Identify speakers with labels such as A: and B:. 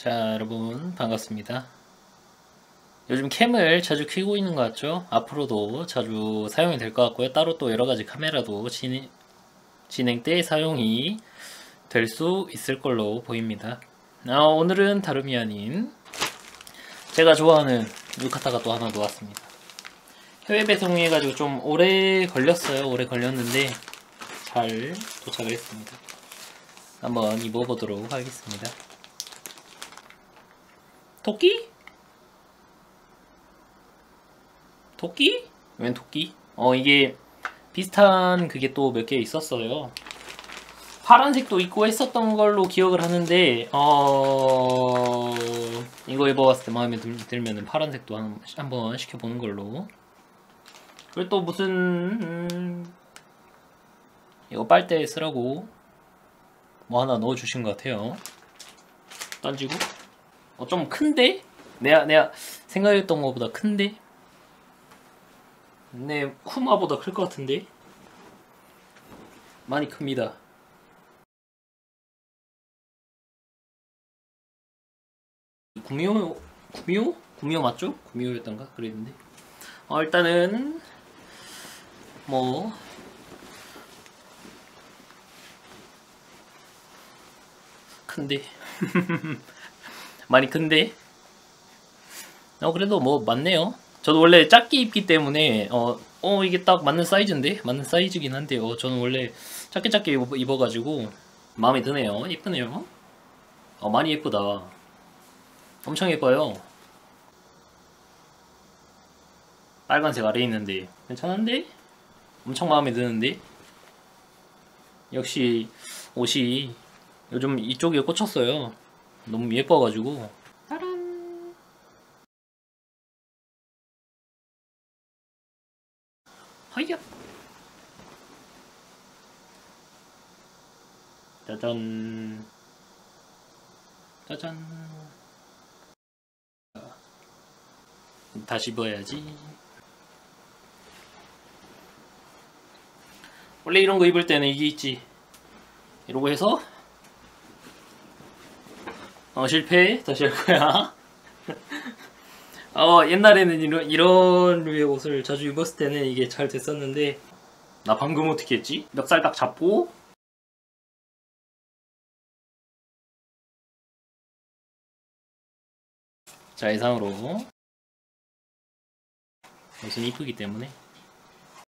A: 자 여러분 반갑습니다. 요즘 캠을 자주 켜고 있는 것 같죠? 앞으로도 자주 사용이 될 것 같고요. 따로 또 여러가지 카메라도 진행, 진행 때 사용이 될 수 있을 걸로 보입니다. 아, 오늘은 다름이 아닌 제가 좋아하는 유카타가 또 하나 놓았습니다. 해외 배송해가지고 좀 오래 걸렸어요. 오래 걸렸는데 잘 도착을 했습니다. 한번 입어보도록 하겠습니다 토끼? 토끼? 웬 토끼? 어 이게 비슷한 그게 또 몇 개 있었어요 파란색도 있고 했었던 걸로 기억을 하는데 어 이거 입어봤을 때 마음에 들, 면은 파란색도 한, 한번 시켜보는 걸로 그리고 또 무슨 음, 이거 빨대 쓰라고 뭐 하나 넣어주신 것 같아요 던지고 어, 좀 큰데? 내가 내가 생각했던 것보다 큰데? 내 쿠마보다 클 것 같은데? 많이 큽니다. 구미호 구미호 구미호 맞죠? 구미호였던가 그랬는데. 어, 일단은 뭐 큰데 많이 큰데? 어 그래도 뭐 맞네요. 저도 원래 작게 입기 때문에 어, 어 이게 딱 맞는 사이즈인데? 맞는 사이즈긴 한데요. 어, 저는 원래 작게 작게 입어, 입어 가지고 마음에 드네요. 예쁘네요. 어 많이 예쁘다. 엄청 예뻐요. 빨간색 아래 있는데. 괜찮은데? 엄청 마음에 드는데? 역시 옷이 요즘 이쪽에 꽂혔어요 너무 예뻐가지고. 짜란. 하이야. 짜잔. 짜잔. 다시 입어야지. 원래 이런 거 입을 때는 이게 있지. 이러고 해서 어 실패. 다시 할 거야. 어 옛날에는 이런 이런 류의 옷을 자주 입었을 때는 이게 잘 됐었는데. 나 방금 어떻게 했지? 멱살 딱 잡고. 자 이상으로. 옷은 이쁘기 때문에